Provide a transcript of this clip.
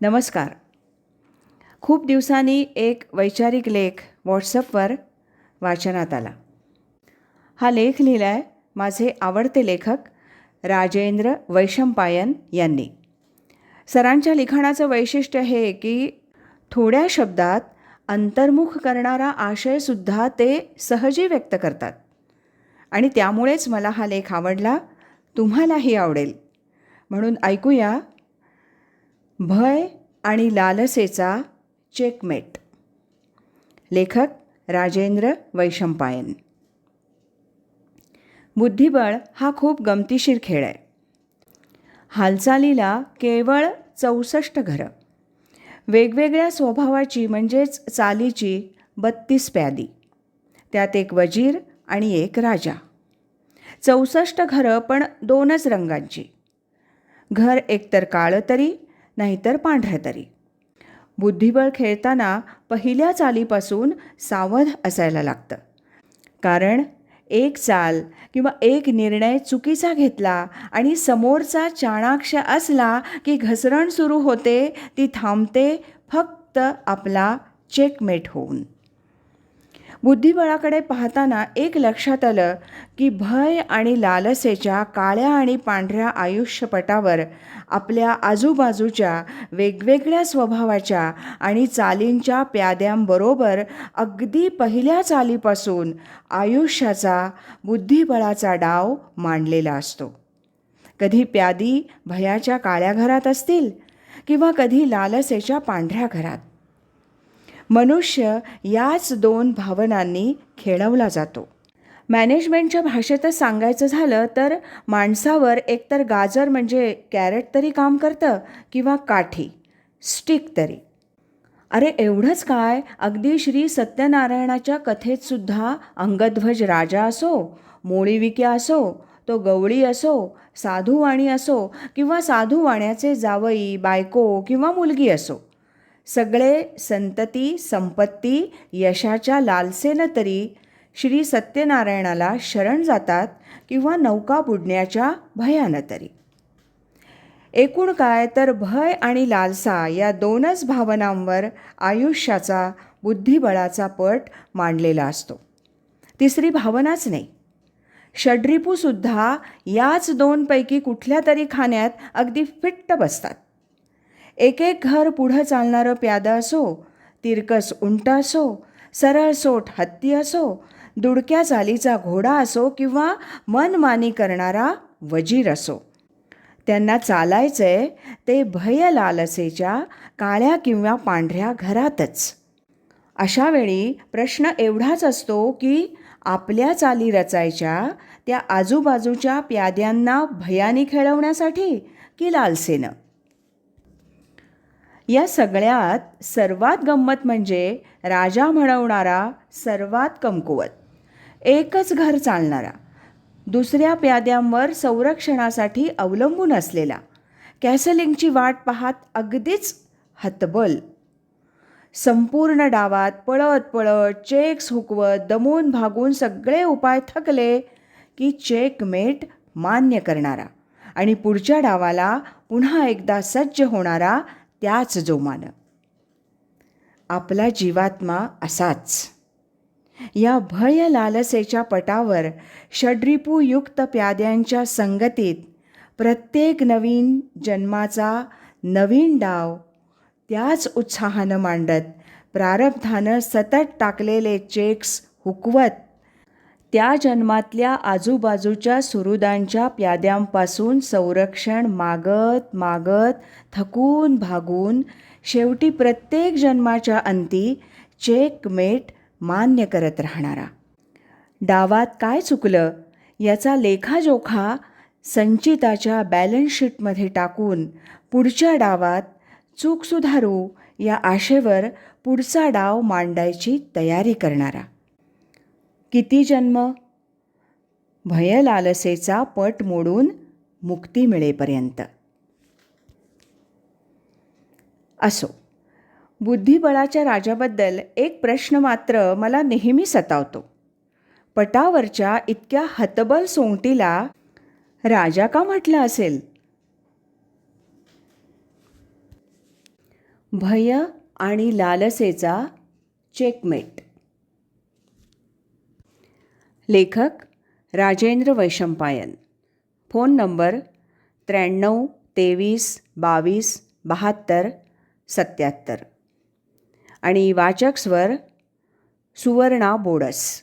नमस्कार. खूप दिवसांनी एक वैचारिक लेख व्हॉट्सअपवर वाचनात आला. हा लेख लिहिला आहे माझे आवडते लेखक राजेंद्र वैशंपायन यांनी. सरांच्या लिखाणाचं वैशिष्ट्य हे की थोड्या शब्दात अंतर्मुख करणारा आशयसुद्धा ते सहजी व्यक्त करतात. आणि त्यामुळेच मला हा लेख आवडला. तुम्हालाही आवडेल. म्हणून ऐकूया भय आणि लालसेचा चेकमेट. लेखक राजेंद्र वैशंपायन. बुद्धिबळ हा खूप गमतीशीर खेळ आहे. हालचालीला केवळ चौसष्ट घरं. वेगवेगळ्या स्वभावाची म्हणजेच चालीची बत्तीस प्यादी. त्यात एक वजीर आणि एक राजा. चौसष्ट घरं पण दोनच रंगांची. घर एकतर काळं तरी नाहीतर पांढऱ्या तरी. बुद्धिबळ खेळताना पहिल्या चालीपासून सावध असायला लागतं. कारण एक चाल किंवा एक निर्णय चुकीचा घेतला आणि समोरचा चाणाक्ष असला की घसरण सुरू होते ती थांबते फक्त आपला चेकमेट होऊन. बुद्धिबळाकडे पाहताना एक लक्षात आलं की भय आणि लालसेच्या काळ्या आणि पांढऱ्या आयुष्यपटावर आपल्या आजूबाजूच्या वेगवेगळ्या स्वभावाच्या आणि चालींच्या प्याद्यांबरोबर अगदी पहिल्या चालीपासून आयुष्याचा बुद्धिबळाचा डाव मांडलेला असतो. कधी प्यादी भयाच्या काळ्या घरात असतील किंवा कधी लालसेच्या पांढऱ्या घरात. मनुष्य याच दोन भावनांनी खेळवला जातो. मॅनेजमेंटच्या भाषेतच सांगायचं झालं तर माणसावर एकतर गाजर म्हणजे कॅरेट तरी काम करतं किंवा काठी स्टिक तरी. अरे एवढंच काय? अगदी श्री सत्यनारायणाच्या कथेतसुद्धा अंगध्वज राजा असो मोळीविक्या असो तो गवळी असो साधूवाणी असो किंवा साधूवाण्याचे जावई बायको किंवा मुलगी असो. सगळे संतती संपत्ती यशाच्या लालसेनं तरी श्री सत्यनारायणाला शरण जातात किंवा नौका बुडण्याच्या भयानं तरी. एकूण काय तर भय आणि लालसा या दोनच भावनांवर आयुष्याचा बुद्धिबळाचा पट मांडलेला असतो. तिसरी भावनाच नाही. षड्रिपूसुद्धा याच दोनपैकी कुठल्या तरी खाण्यात अगदी फिट्ट बसतात. एक एक घर पुढं चालणारं प्यादं असो तिरकस उंट असो सरळ सोट हत्ती असो दुडक्या चालीचा घोडा असो किंवा मनमानी करणारा वजीर असो. त्यांना चालायचंय ते भय लालसेच्या काळ्या किंवा पांढऱ्या घरातच. अशा वेळी प्रश्न एवढाच असतो की आपल्या चाली रचायच्या त्या आजूबाजूच्या प्याद्यांना भयानी खेळवण्यासाठी की लालसेनं? या सगळ्यात सर्वात गंमत म्हणजे राजा म्हणवणारा सर्वात कमकुवत. एकच घर चालणारा. दुसऱ्या प्याद्यांवर संरक्षणासाठी अवलंबून असलेला. कॅसलिंगची वाट पाहत अगदीच हतबल. संपूर्ण डावात पळत पळत चेक्स हुकवत दमून भागून सगळे उपाय थकले की चेकमेट मान्य करणारा आणि पुढच्या डावाला पुन्हा एकदा सज्ज होणारा त्याच जोमानं. आपला जीवात्मा असाच. या भय लालसेच्या पटावर षड्रिपूयुक्त प्याद्यांच्या संगतीत प्रत्येक नवीन जन्माचा नवीन डाव त्याच उत्साहानं मांडत प्रारब्धानं सतत टाकलेले चेक्स हुकवत त्या जन्मातल्या आजूबाजूच्या सुरुदांच्या प्याद्यांपासून संरक्षण मागत मागत थकून भागून शेवटी प्रत्येक जन्माच्या अंती चेकमेट मान्य करत राहणारा. डावात काय चुकलं याचा लेखाजोखा संचिताच्या बॅलन्स शीटमध्ये टाकून पुढच्या डावात चूक सुधारू या आशेवर पुढचा डाव मांडायची तयारी करणारा. किती जन्म? भय लालसेचा पट मोडून मुक्ती मिळेपर्यंत. असो बुद्धिबळाच्या राजाबद्दल एक प्रश्न मात्र मला नेहमी सतावतो. पटावरच्या इतक्या हतबल सोंगटीला राजा का म्हटलं असेल? भय आणि लालसेचा चेकमेट. लेखक राजेंद्र वैशंपायन. फोन नंबर त्र्याण्णव तेवीस बावीस बहात्तर सत्याहत्तर आणि वाचक स्वर सुवर्णा बोडस.